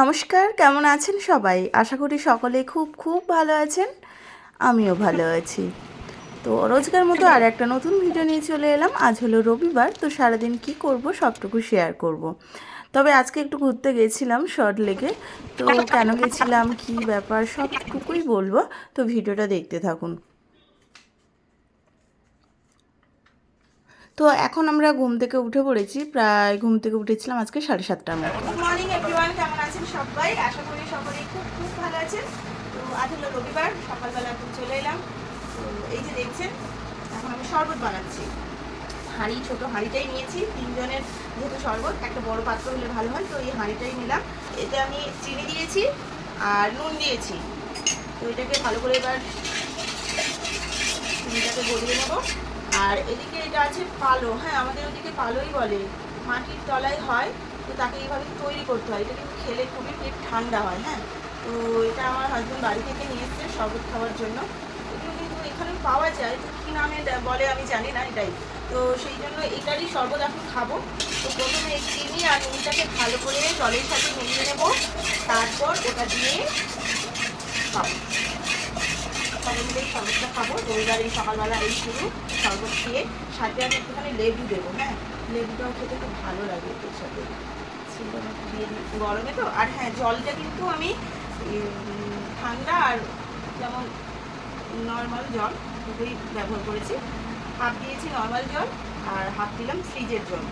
নমস্কার, কেমন আছেন সবাই? আশা করি সকলে খুব খুব ভালো আছেন। আমিও ভালো আছি। তো রোজকার মতো আর একটা নতুন ভিডিও নিয়ে চলে এলাম। আজ হলো রবিবার, তো সারাদিন কি করব সবটুকু শেয়ার করব। তবে আজকে একটু ঘুরতে গেছিলাম শর্ট লেগে তো কেন গেছিলাম, কি ব্যাপার, সবটুকুই বলব। তো ভিডিওটা দেখতে থাকুন। তো এখন আমরা ঘুম থেকে উঠে পড়েছি। প্রায় ঘুম থেকে উঠেছিলাম আজকে সাড়ে সাতটার মতো। সবাই, আশা করি সকলেই খুব খুব ভালো আছেন। তো আজ হলো রবিবার, সকালবেলা এখন চলে এলাম। তো এই যে দেখছেন, এখন আমি শরবত বানাচ্ছি। হাঁড়ি, ছোট হাঁড়িটাই নিয়েছি, তিনজনের যেহেতু শরবত, একটা বড় পাত্র হলে ভালো হয়, তো এই হাঁড়িটাই নিলাম। এতে আমি চিনি দিয়েছি আর নুন দিয়েছি। তো এটাকে ভালো করে এবার চিনিটাকে গলিয়ে নেব। আর এদিকে এটা আছে পালো। হ্যাঁ আমাদের ওদিকে পালোই বলে। মাটির তলায় হয়, তো তাকে এইভাবে তৈরি করতে হয়। এটা কিন্তু খেলে খুবই পেট ঠান্ডা হয় হ্যাঁ? তো এটা আমার হাজব্যান্ড বাড়ি থেকে নিয়ে এসছে শরবত খাওয়ার জন্য। এগুলো কিন্তু এখানে পাওয়া যায়, তো কী নামে বলে আমি জানি না এটাই। তো সেই জন্য এটারই শরবত এখন খাব। তো প্রথমে চিনি আর নুনটাকে ভালো করে জলের সাথে মিলিয়ে নেব। তারপর ওটা দিয়ে খাব। মিলে শরবতটা খাব। রবিবার এই সকালবেলা এই শুরু। শরবত খেয়ে সাথে আমি একটুখানি লেবু দেবো হ্যাঁ? লেবুটাও খেতে খুব ভালো লাগে এর সাথে। গরমে তো। আর হ্যাঁ জলটা কিন্তু আমি ঠান্ডা আর যেমন নর্মাল জল দুটোই ব্যবহার করেছি। হাফ দিয়েছি নর্মাল জল আর হাফ দিলাম ফ্রিজের জল।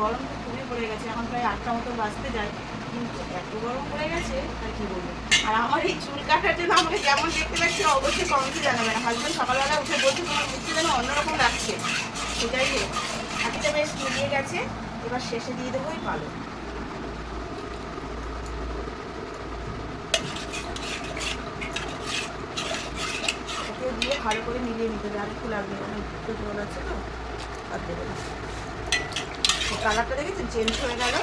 গরম তো খুবই পড়ে গেছে, এখন প্রায় আটটা মতো বাঁচতে যায়। কিন্তু এত গরম পড়ে গেছে, আর কি বলব? আর আমার এই চুল কাটার জন্য আমাকে কেমন দেখতে লাগছে, অবশ্যই কমেন্টে জানাবেন। হাজব্যান্ড সকালবেলা উঠে বলছে, তোমার মুখটা যেন অন্যরকম লাগছে। সেটাই হাতিটা বেশ মিলিয়ে গেছে। এবার শেষে দিয়ে দেবো ভালো ওকে দিয়ে ভালো করে মিলিয়ে নিতে হবে। আর একটু লাগবে দুটো জল আছে তো, আর দেবে না। কালারটা দেখেছি চেঞ্জ হয়ে গেল।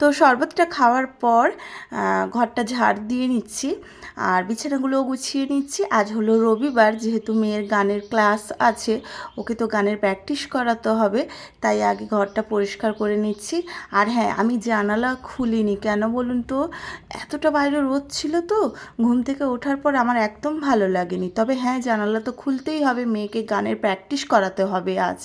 তো শরবতটা খাওয়ার পর ঘরটা ঝাড় দিয়ে নিচ্ছি। আর বিছানাগুলোও গুছিয়ে নিচ্ছি। আজ হলো রবিবার, যেহেতু মেয়ের গানের ক্লাস আছে, ওকে তো গানের প্র্যাকটিস করাতে হবে, তাই আগে ঘরটা পরিষ্কার করে নিচ্ছি। আর হ্যাঁ আমি জানালা খুলিনি, কেন বলুন তো? এতটা বাইরে রোদ ছিল তো, ঘুম থেকে ওঠার পর আমার একদম ভালো লাগেনি। তবে হ্যাঁ জানালা তো খুলতেই হবে, মেয়েকে গানের প্র্যাকটিস করাতে হবে আজ।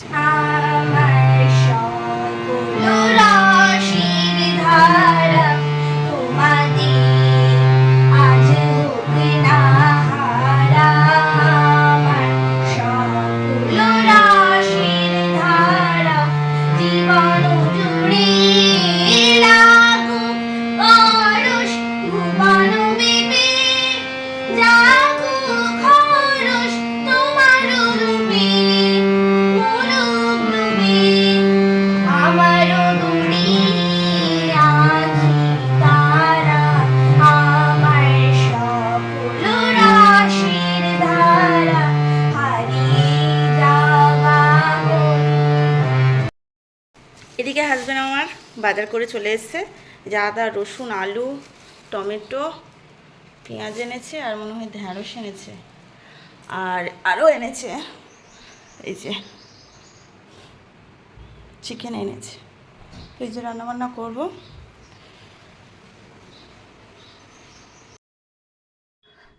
বাজার করে চলে এসছে। যে আদা রসুন, আলু, টমেটো, পেঁয়াজ এনেছে আর মনে হয় ঢ্যাঁড়স এনেছে। আর আরও এনেছে, এই যে চিকেন এনেছে। এই যে রান্নাবান্না করব।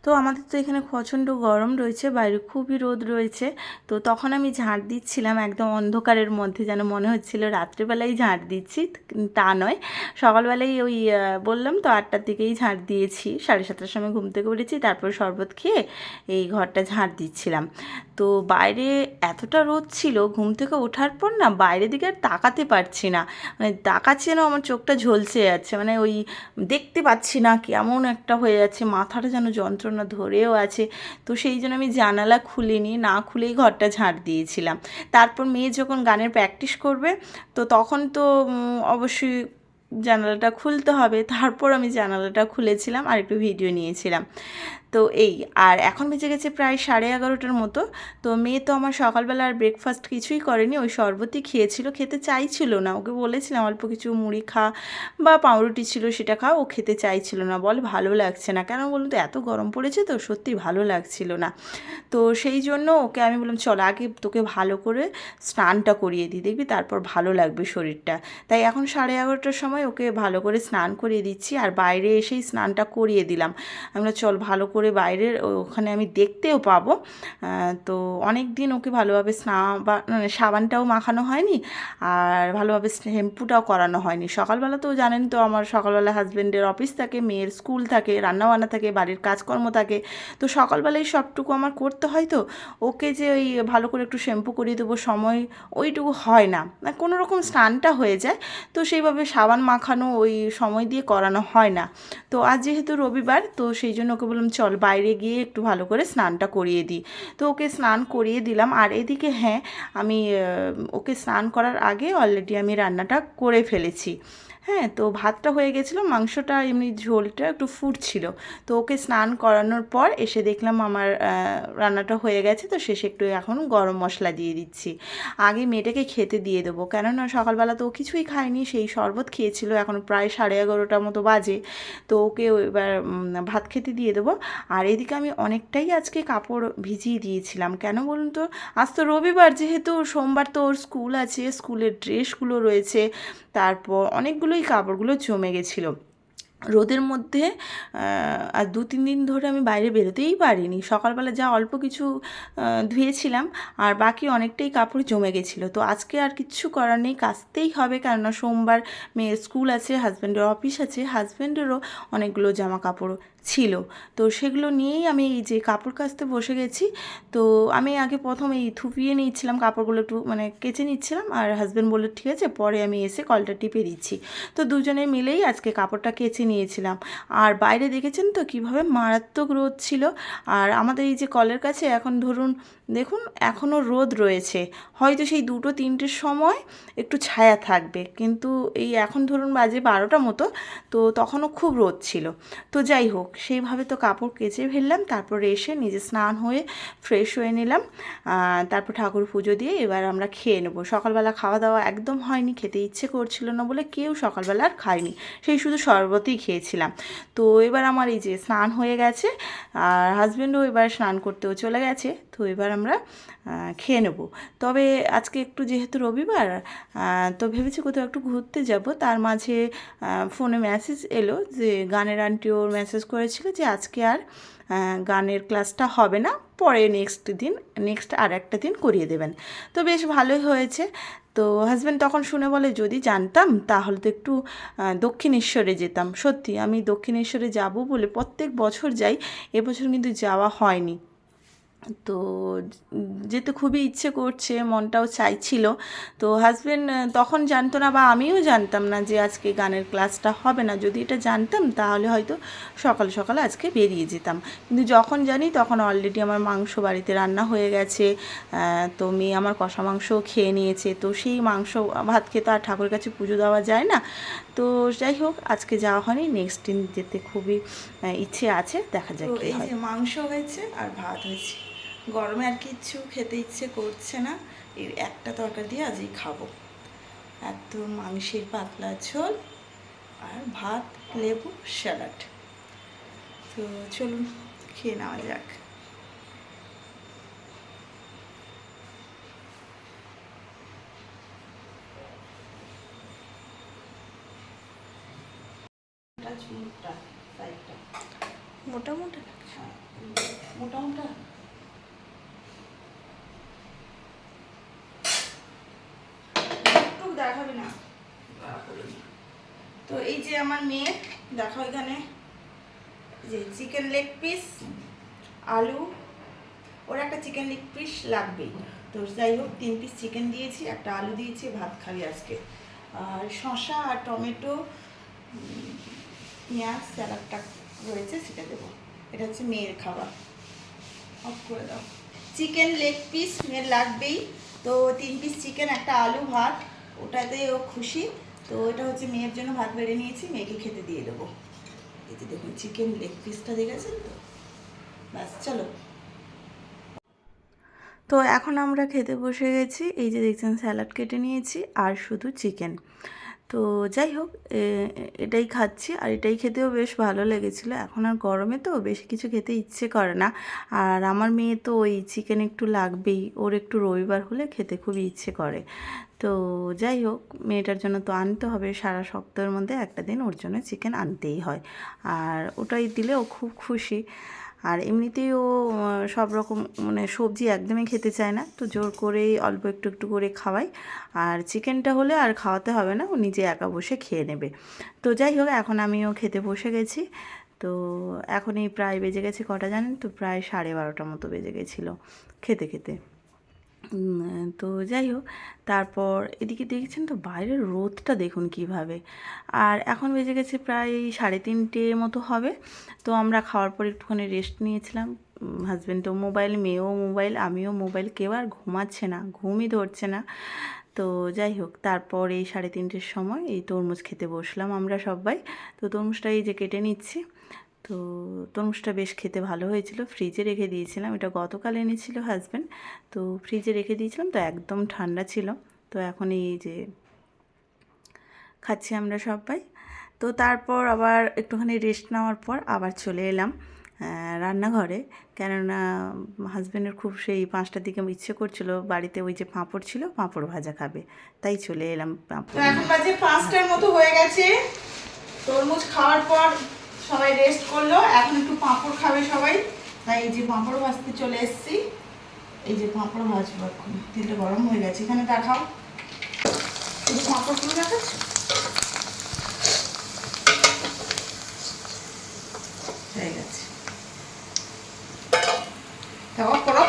তো আমাদের তো এখানে প্রচণ্ড গরম রয়েছে, বাইরে খুবই রোদ রয়েছে। তো তখন আমি ঝাঁট দিচ্ছিলাম একদম অন্ধকারের মধ্যে, যেন মনে হচ্ছিল রাত্রেবেলায় ঝাঁট দিচ্ছি, তা নয়। সকালবেলায় ওই বললাম তো আটটার দিকেই ঝাঁট দিয়েছি, সাড়ে সাতটার সময় ঘুম থেকে উঠেছি, তারপর শরবত খেয়ে এই ঘরটা ঝাঁট দিচ্ছিলাম। তো বাইরে এতটা রোদ ছিল, ঘুম থেকে ওঠার পর না বাইরের দিকে আর তাকাতে পারছি না। মানে তাকাচ্ছি না আমার চোখটা ঝলসে যাচ্ছে মানে ওই দেখতে পাচ্ছি না কেমন একটা হয়ে যাচ্ছে, মাথাটা যেন যন্ত্রণা ধরেও আছে। তো সেই জন্য আমি জানালা খুলিনি, না খুলেই ঘরটা ঝাঁট দিয়েছিলাম। তারপর মেয়ে যখন গানের প্র্যাকটিস করবে, তো তখন তো অবশ্যই জানালাটা খুলতে হবে। তারপর আমি জানালাটা খুলেছিলাম আর একটু ভিডিও নিয়েছিলাম। তো এই, আর এখন বেজে গেছে প্রায় সাড়ে এগারোটার মতো। তো মেয়ে তো আমার সকালবেলা আর ব্রেকফাস্ট কিছুই করেনি, ওই শরবতই খেয়েছিল, খেতে চাইছিল না। ওকে বলেছিলাম অল্প কিছু মুড়ি খা বা পাউরুটি ছিল সেটা খা, ও খেতে চাইছিল না। বল ভালো লাগছে না। কেন বলুন তো, এত গরম পড়েছে তো, সত্যি ভালো লাগছিল না। তো সেই জন্য ওকে আমি বললাম, চল আগে তোকে ভালো করে স্নানটা করিয়ে দিই, দেখবি তারপর ভালো লাগবে শরীরটা। তাই এখন সাড়ে এগারোটার সময় ওকে ভালো করে স্নান করিয়ে দিচ্ছি, আর বাইরে এসেই স্নানটা করিয়ে দিলাম। আমরা চল ভালো করে বাইরের ওখানে আমি দেখতেও পাবো। তো অনেক দিন ওকে ভালোভাবে স্না বা মানে সাবানটাও মাখানো হয়নি আর ভালোভাবে শ্যাম্পুটাও করানো হয়নি। সকালবেলা তো জানেন তো আমার সকালবেলা হাজব্যান্ডের অফিস থাকে, মেয়ের স্কুল থাকে, রান্নাবান্না থাকে, বাড়ির কাজকর্ম থাকে। তো সকালবেলায় সবটুকু আমার করতে হয় তো, ওকে যে ওই ভালো করে একটু শ্যাম্পু করিয়ে দেবো সময় ওইটুকু হয় না। কোনো রকম স্নানটা হয়ে যায়, তো সেইভাবে সাবান মাখানো ওই সময় দিয়ে করানো হয় না। তো আজ যেহেতু রবিবার, তো সেই জন্য ওকে বললাম, চল বাইরে গিয়ে একটু ভালো করে স্নানটা করিয়ে দিই। তো ওকে স্নান করিয়ে দিলাম। আর এদিকে হ্যাঁ আমি ওকে স্নান করার আগে অলরেডি আমি রান্নাটা করে ফেলেছি। হ্যাঁ তো ভাতটা হয়ে গেছিল, মাংসটা, এমনি ঝোলটা একটু ফুটছিল। তো ওকে স্নান করানোর পর এসে দেখলাম আমার রান্নাটা হয়ে গেছে, তো শেষে একটু এখন গরম মশলা দিয়ে দিচ্ছি। আগে মেয়েটাকে খেতে দিয়ে দেবো, কেননা সকালবেলা তো ও কিছুই খায়নি, সেই শরবত খেয়েছিল, এখন প্রায় সাড়ে এগারোটার মতো বাজে। তো ওকে এবার ভাত খেতে দিয়ে দেবো। আর এদিকে আমি অনেকটাই আজকে কাপড় ভিজিয়ে দিয়েছিলাম। কেন বলুন তো, আজ তো রবিবার, যেহেতু সোমবার তো ওর স্কুল আছে, স্কুলের ড্রেসগুলো রয়েছে, তারপর অনেকগুলোই কাপড়গুলো জমে গেছিল। রোদের মধ্যে আর দু তিন দিন ধরে আমি বাইরে বেরোতেই পারিনি। সকালবেলা যা অল্প কিছু ধুয়েছিলাম, আর বাকি অনেকটাই কাপড় জমে গেছিল। তো আজকে আর কিচ্ছু করার নেই, কাচতেই হবে। কেননা সোমবার মেয়ের স্কুল আছে, হাজব্যান্ডের অফিস আছে, হাজব্যান্ডেরও অনেকগুলো জামা কাপড় ছিল। তো সেগুলো নিয়েই আমি এই যে কাপড় কাচতে বসে গেছি। তো আমি আগে প্রথম এই থুপিয়ে নিচ্ছিলাম কাপড়গুলো একটু মানে কেচে নিচ্ছিলাম আর হাজব্যান্ড বলল, ঠিক আছে, পরে আমি এসে কলটা টিপে দিচ্ছি। তো দুজনে মিলেই আজকে কাপড়টা কেচে নিয়েছিলাম। আর বাইরে দেখেছেন তো কীভাবে মারাত্মক রোদ ছিল? আর আমাদের এই যে কলের কাছে এখন ধরুন, দেখুন, এখনও রোদ রয়েছে। হয়তো সেই দুটো তিনটের সময় একটু ছায়া থাকবে। কিন্তু এই এখন ধরুন বাজে বারোটা মতো, তো তখনও খুব রোদ ছিল। তো যাই হোক সেইভাবে তো কাপড় কেচে ফেললাম, তারপর এসে নিজে স্নান হয়ে ফ্রেশ হয়ে নিলাম। তারপর ঠাকুর পুজো দিয়ে এবার আমরা খেয়ে নেব। সকালবেলা খাওয়া দাওয়া একদম হয়নি, খেতে ইচ্ছে করছিল না বলে কেউ সকালবেলা আর খায়নি। সেই শুধু শরবতই খেয়েছিলাম। তো এবার আমার এই যে স্নান হয়ে গেছে, আর হাজব্যান্ডও এবার স্নান করতেও চলে গেছে। তো এবার আমরা খেয়ে নেব। তবে আজকে একটু যেহেতু রবিবার তো ভেবেছি কোথাও একটু ঘুরতে যাব। তার মাঝে ফোনে মেসেজ এলো যে গানের আন্টি ওর মেসেজ করেছিল যে আজকে আর গানের ক্লাসটা হবে না, পরে নেক্সট দিন নেক্সট আর একটা দিন করিয়ে দেবেন। তো বেশ ভালোই হয়েছে। তো হাজব্যান্ড তখন শুনে বলে, যদি জানতাম, তাহলে তো একটু দক্ষিণেশ্বরে যেতাম। সত্যি, আমি দক্ষিণেশ্বরে যাব বলে প্রত্যেক বছর যাই, এবছর কিন্তু যাওয়া হয়নি। তো যেতে খুবই ইচ্ছে করছে মনটাও চাইছিল। তো হাজব্যান্ড তখন জানতো না বা আমিও জানতাম না যে আজকে গানের ক্লাসটা হবে না। যদি এটা জানতাম তাহলে হয়তো সকাল সকাল আজকে বেরিয়ে যেতাম। কিন্তু যখন জানি তখন অলরেডি আমার মাংস বাড়িতে রান্না হয়ে গেছে। তো মেয়ে আমার কষা মাংসও খেয়ে নিয়েছে। তো সেই মাংস ভাত খেতে আর ঠাকুরের কাছে পুজো দেওয়া যায় না। তো যাই হোক আজকে যাওয়া হয়নি। নেক্সট দিন যেতে খুবই ইচ্ছে আছে। দেখা যাক এই যে মাংস হয়েছে আর ভাত হয়েছে। গরমে আর কিচ্ছু খেতে ইচ্ছে করছে না। এই একটা তরকারি দিয়ে আজই খাব। একদম মাংসের পাতলা ঝোল আর ভাত লেবু স্যালাড। তো চলুন খেয়ে নেওয়া যাক। ঝুলটা সাইডটা মোটা মোটা মোটা মোটা দেখাবে না। তো এই যে আমার মেয়ে, দেখো এখানে। যে চিকেন লেগ পিস আলু, ওর একটা চিকেন লেগ পিস লাগবেই। তো যাই হোক, তিন পিস চিকেন দিয়েছি, একটা আলু দিয়েছি, ভাত খাবি আজকে। আর শসা আর টমেটো পেঁয়াজ স্যালাডটা রয়েছে, সেটা দেবো। এটা হচ্ছে মেয়ের খাবার। অফ করে দাও। চিকেন লেগ পিস মেয়ের লাগবেই। তো তিন পিস চিকেন একটা আলু, ভাত ওটাতে ও খুশি। তো এটা হচ্ছে মেয়ের জন্য ভাত বেড়ে নিয়েছি, মেয়েকে খেতে দিয়ে দেবো। এই যে দেখুন চিকেন লেগ পিসটা দেখেছেন তো? ব্যাস, চলো। তো এখন আমরা খেতে বসে গেছি। এই যে দেখছেন স্যালাড কেটে নিয়েছি, আর শুধু চিকেন তো যাই হোক এটাই খাচ্ছি আর এটাই খেতেও বেশ ভালো লেগেছিলো। এখন আর গরমে তো বেশি কিছু খেতে ইচ্ছে করে না। আর আমার মেয়ে তো ওই চিকেন একটু লাগবেই, ওর একটু রবিবার হলে খেতে খুবই ইচ্ছে করে। তো যাই হোক, মেয়েটার জন্য তো আনতে হবে, সারা সপ্তাহের মধ্যে একটা দিন ওর জন্য চিকেন আনতেই হয়। আর ওটাই দিলে ও খুব খুশি। আর এমনিতেই ও সব রকম মানে সবজি একদমই খেতে চায় না। তো জোর করেই অল্প একটু একটু করে খাওয়াই আর চিকেনটা হলে আর খাওয়াতে হবে না, ও নিজে একা বসে খেয়ে নেবে। তো যাই হোক, এখন আমিও খেতে বসে গেছি। তো এখন এই প্রায় বেজে গেছে কটা জানেন? তো প্রায় সাড়ে বারোটার মতো বেজে গেছিল খেতে খেতে। তো যাই হোক, তারপর এদিকে দেখছেন তো বাইরের রোদটা দেখুন কীভাবে। আর এখন বেজে গেছে প্রায় সাড়ে তিনটে মতো হবে। তো আমরা খাওয়ার পর একটুখানি রেস্ট নিয়েছিলাম। হাজব্যান্ড তো মোবাইল মেয়েও মোবাইল আমিও মোবাইল কেউ আর ঘুমাচ্ছে না, ঘুমই ধরছে না। তো যাই হোক, তারপর এই সাড়ে তিনটের সময় এই তরমুজ খেতে বসলাম আমরা সবাই। তো তরমুজটা এই যে কেটে নিচ্ছি। তো তরমুজটা বেশ খেতে ভালো হয়েছিল। ফ্রিজে রেখে দিয়েছিলাম। এটা গতকাল এনেছিল হাজব্যান্ড তো ফ্রিজে রেখে দিয়েছিলাম। তো একদম ঠান্ডা ছিল। তো এখন এই যে খাচ্ছি আমরা সবাই। তো তারপর আবার একটুখানি রেস্ট নেওয়ার পর আবার চলে এলাম রান্নাঘরে। কেননা হাজব্যান্ডের খুব সেই পাঁচটার দিকে ইচ্ছে করছিল বাড়িতে ওই যে পাঁপড় ছিল, পাঁপড় ভাজা খাবে। তাই চলে এলাম পাঁপড় এখন বাজে পাঁচটার মতো হয়ে গেছে। তরমুজ খাওয়ার পর সবাই রেস্ট করল। এখন একটু পাঁপড় খাবে সবাই। তাই এই যে পাঁপড় ভাজতে চলে এসছি। এই যে পাঁপড় ভাজবো এখন। তেলটা গরম হয়ে গেছে। এখানে দেখাও। শুধু পাঁপড়গুলো দেখাচ্ছ? হয়ে গেছে তারপর করো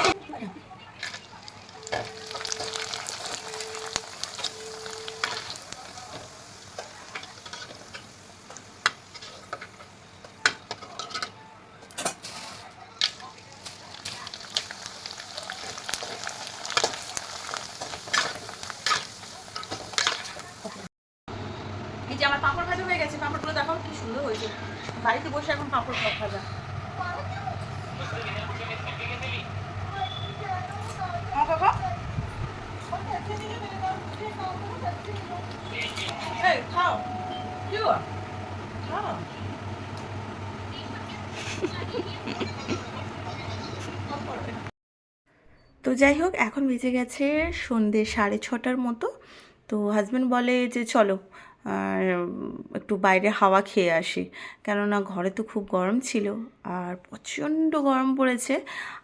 এই যে আমার পাঁপড় ভাজা হয়ে গেছে পাঁপড়গুলো দেখাও কি সুন্দর হয়েছে বাড়িতে বসে এখন পাঁপড় খাওয়া হ্যাঁ, কাকা? এই, খাও। কি খাও। তো যাই হোক এখন বেজে গেছে সন্ধে সাড়ে ছটার মতো তো হাজব্যান্ড বলে যে চলো আর একটু বাইরে হাওয়া খেয়ে আসি। কেননা ঘরে তো খুব গরম ছিল আর প্রচণ্ড গরম পড়েছে।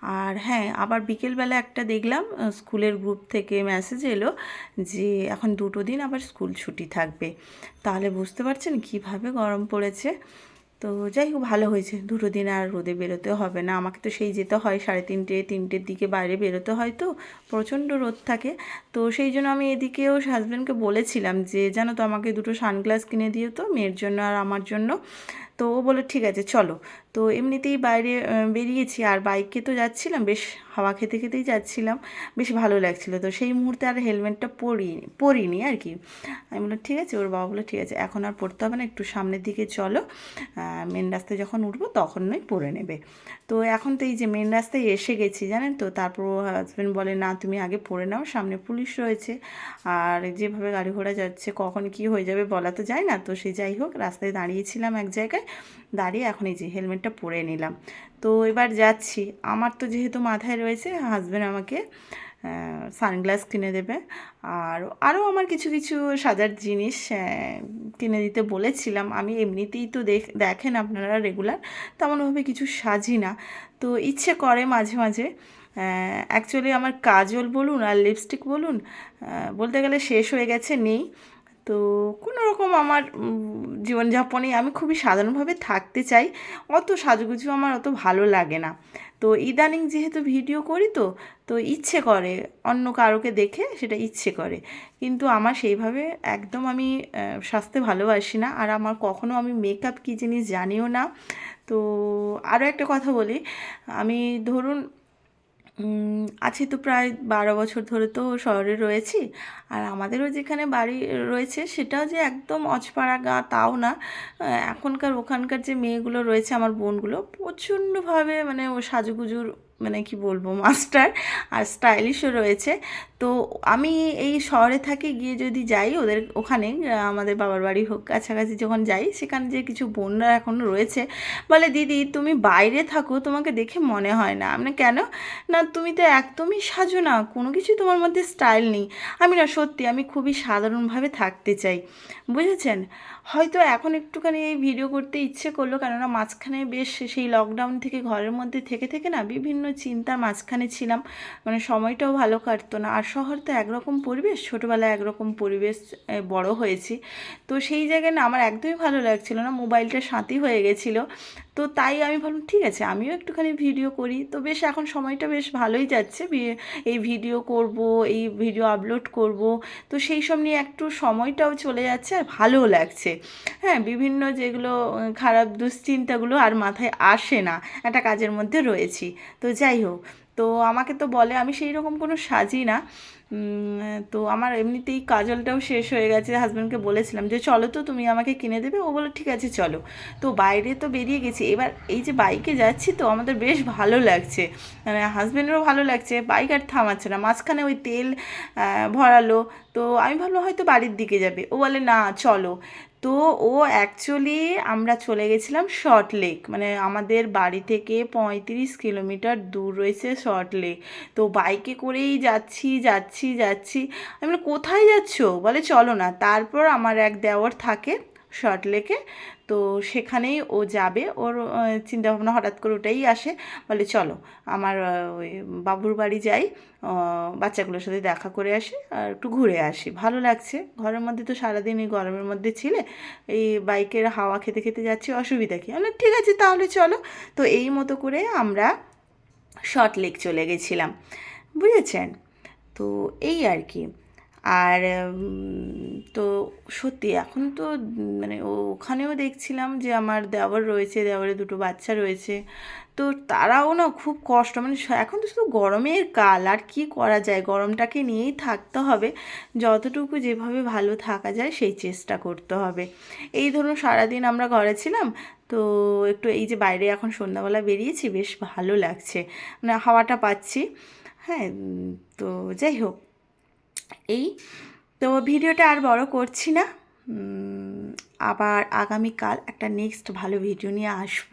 আর হ্যাঁ আবার বিকেলবেলা একটা দেখলাম স্কুলের গ্রুপ থেকে মেসেজ এলো যে এখন দুটো দিন আবার স্কুল ছুটি থাকবে। তাহলে বুঝতে পারছেন কীভাবে গরম পড়েছে। তো যাই হোক, ভালো হয়েছে। দুটো দিন আর রোদে বেরোতে হবে না। আমাকে তো সেই যেতে হয়, সাড়ে তিনটে, তিনটের দিকে বাইরে বেরোতে হয় তো, প্রচণ্ড রোদ থাকে। তো সেই জন্য আমি এদিকেও হাজব্যান্ডকে বলেছিলাম যে, জানো তো, আমাকে দুটো সানগ্লাস কিনে দিও তো, মেয়ের জন্য আর আমার জন্য। তো ও বলে ঠিক আছে, চলো। তো এমনিতেই বাইরে বেরিয়েছি আর বাইকে তো যাচ্ছিলাম, বেশ হাওয়া খেতে খেতেই যাচ্ছিলাম, বেশ ভালো লাগছিল। তো সেই মুহূর্তে আর হেলমেটটা পরিনি পরিনি আর কি। আমি বললাম, ঠিক আছে। ওর বাবা বলে ঠিক আছে, এখন আর পড়তে হবে না, একটু সামনের দিকে চলো। মেন রাস্তায় যখন উঠবো তখন নয় পরে নেবে। তো এখন তো এই যে মেন রাস্তায় এসে গেছি, জানেন তো? তারপর হাজব্যান্ড বলে, না, তুমি আগে পড়ে নাও, সামনে পুলিশ রয়েছে। আর যেভাবে গাড়ি ঘোড়া যাচ্ছে, কখন কি হয়ে যাবে বলা তো যায় না। তো সে যাই হোক, রাস্তায় দাঁড়িয়েছিলাম এক জায়গায়, দাঁড়িয়ে এখন এই যে হেলমেটটা পরে নিলাম। তো এবার যাচ্ছি। আমার তো যেহেতু মাথায় রয়েছে হাজব্যান্ড আমাকে সানগ্লাস কিনে দেবে। আর আরও আমার কিছু কিছু সাজার জিনিস কিনে দিতে বলেছিলাম। আমি এমনিতেই তো দেখ, দেখেন আপনারা রেগুলার তেমনভাবে কিছু সাজি না। তো ইচ্ছে করে মাঝে মাঝে অ্যাকচুয়ালি আমার কাজল বলুন আর লিপস্টিক বলুন বলতে গেলে শেষ হয়ে গেছে, নেই। তো কোনো রকম আমার জীবনযাপনে আমি খুবই সাধারণভাবে থাকতে চাই। অত সাজুগুজু আমার অত ভালো লাগে না। তো ইদানিং যেহেতু ভিডিও করি তো তো ইচ্ছে করে, অন্য কারোকে দেখে সেটা ইচ্ছে করে। কিন্তু আমার সেইভাবে একদম আমি সাজতে ভালোবাসি না। আর আমার কখনো আমি মেকআপ কী জিনিস জানিও না। তো আরও একটা কথা বলি, আমি ধরুন আছি তো প্রায় বারো বছর ধরে তো শহরে রয়েছি। আর আমাদেরও যেখানে বাড়ি রয়েছে সেটাও যে একদম অজপাড়া গা তাও না। এখনকার ওখানকার যে মেয়েগুলো রয়েছে, আমার বোনগুলো প্রচণ্ডভাবে মানে ও সাজুগুজুর মানে কি বলব মাস্টার আর স্টাইলিশও রয়েছে। তো আমি এই শহরে থাকি, গিয়ে যদি যাই, ওদের ওখানে আমাদের বাবার বাড়ি হোক, কাছাকাছি যখন যাই, সেখানে যে কিছু বোনরা এখনও রয়েছে, বলে, দিদি, তুমি বাইরে থাকো, তোমাকে দেখে মনে হয় না। আমি কেন? না, তুমি তো একদমই সাজো না, কোনো কিছু তোমার মধ্যে স্টাইল নেই। আমি না, সত্যি, আমি খুবই সাধারণভাবে থাকতে চাই। বুঝেছেন? হয়তো এখন একটুখানি এই ভিডিও করতে ইচ্ছে করল, কেননা মাঝখানে বেশ সেই লকডাউন থেকে ঘরের মধ্যে থেকে থেকে না বিভিন্ন চিন্তার মাঝখানে ছিলাম। মানে সময়টাও ভালো কাটতো না। আর শহর তো একরকম পরিবেশ, ছোটোবেলায় একরকম পরিবেশ বড় হয়েছি। তো সেই জায়গায় না আমার একদমই ভালো লাগছিল না, মোবাইলটা সাঁতি হয়ে গেছিল। তো তাই আমি ভাবলাম, ঠিক আছে, আমিও একটুখানি ভিডিও করি। তো বেশ, এখন সময়টা বেশ ভালোই যাচ্ছে। এই ভিডিও করব, এই ভিডিও আপলোড করব। তো সেই সব নিয়ে একটু সময়টাও চলে যাচ্ছে আর ভালোও লাগছে। হ্যাঁ বিভিন্ন যেগুলো খারাপ দুশ্চিন্তাগুলো আর মাথায় আসে না, একটা কাজের মধ্যে রয়েছি। তো যাই হোক, তো আমাকে তো বলে আমি সেই রকম কোনো সাজি না। তো আমার এমনিতেই কাজলটাও শেষ হয়ে গেছে। হাজব্যান্ডকে বলেছিলাম যে, চলো তো, তুমি আমাকে কিনে দেবে? ও বলে ঠিক আছে, চলো। তো বাইরে তো বেরিয়ে গেছি। এবার এই যে বাইকে যাচ্ছি তো, আমাদের বেশ ভালো লাগছে। মানে হাজব্যান্ডেরও ভালো লাগছে, বাইক আর থামাচ্ছে না। মাঝখানে ওই তেল ভরালো। তো আমি ভাবলাম, হয়তো বাড়ির দিকে যাবে। ও বলে, না, চলো। তো ও অ্যাকচুয়ালি আমরা চলে গেছিলাম শর্ট লেক মানে আমাদের বাড়ি থেকে পঁয়ত্রিশ কিলোমিটার দূর রয়েছে শর্ট লেক তো বাইকে করেই যাচ্ছি যাচ্ছি যাচ্ছি। আমি কোথায় যাচ্ছ? বলে, চলো না। তারপর আমার এক দেওয়ার থাকে শর্ট লেকে তো সেখানেই ও যাবে। ওর চিন্তাভাবনা হঠাৎ করে ওটাই আসে। বলে চলো আমার ওই বাবুর বাড়ি যাই। বাচ্চাগুলোর সাথে দেখা করে আসি আর একটু ঘুরে আসি। ভালো লাগছে। ঘরের মধ্যে তো সারাদিন এই গরমের মধ্যে ছিলে। এই বাইকের হাওয়া খেতে খেতে যাচ্ছি অসুবিধা কি? বললাম, ঠিক আছে তাহলে চলো। তো এই মতো করে আমরা শর্ট লেক চলে গেছিলাম। বুঝেছেন? তো এই আর কি। আর তো সত্যি এখন তো মানে ওখানেও দেখছিলাম যে আমার দেওর রয়েছে দেওরের দুটো বাচ্চা রয়েছে। তো তারাও না খুব কষ্ট মানে এখন তো শুধু গরমের কাল, আর কি করা যায়? গরমটাকে নিয়েই থাকতে হবে। যতটুকু যেভাবে ভালো থাকা যায়, সেই চেষ্টা করতে হবে। এই ধরুন সারাদিন আমরা ঘরে ছিলাম, তো একটু এই যে বাইরে এখন সন্ধ্যাবেলা বেরিয়েছি, বেশ ভালো লাগছে। মানে হাওয়াটা পাচ্ছি। হ্যাঁ তো যাই হোক। এই। তো ভিডিওটা আর বড় করছি না। আবার আগামীকাল একটা নেক্সট ভালো ভিডিও নিয়ে আসব।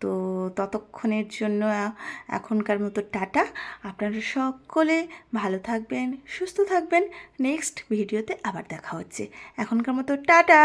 তো ততক্ষণের জন্য, এখনকার মতো টাটা। আপনারা সকলে ভালো থাকবেন, সুস্থ থাকবেন। নেক্সট ভিডিওতে আবার দেখা হচ্ছে। এখনকার মতো টাটা!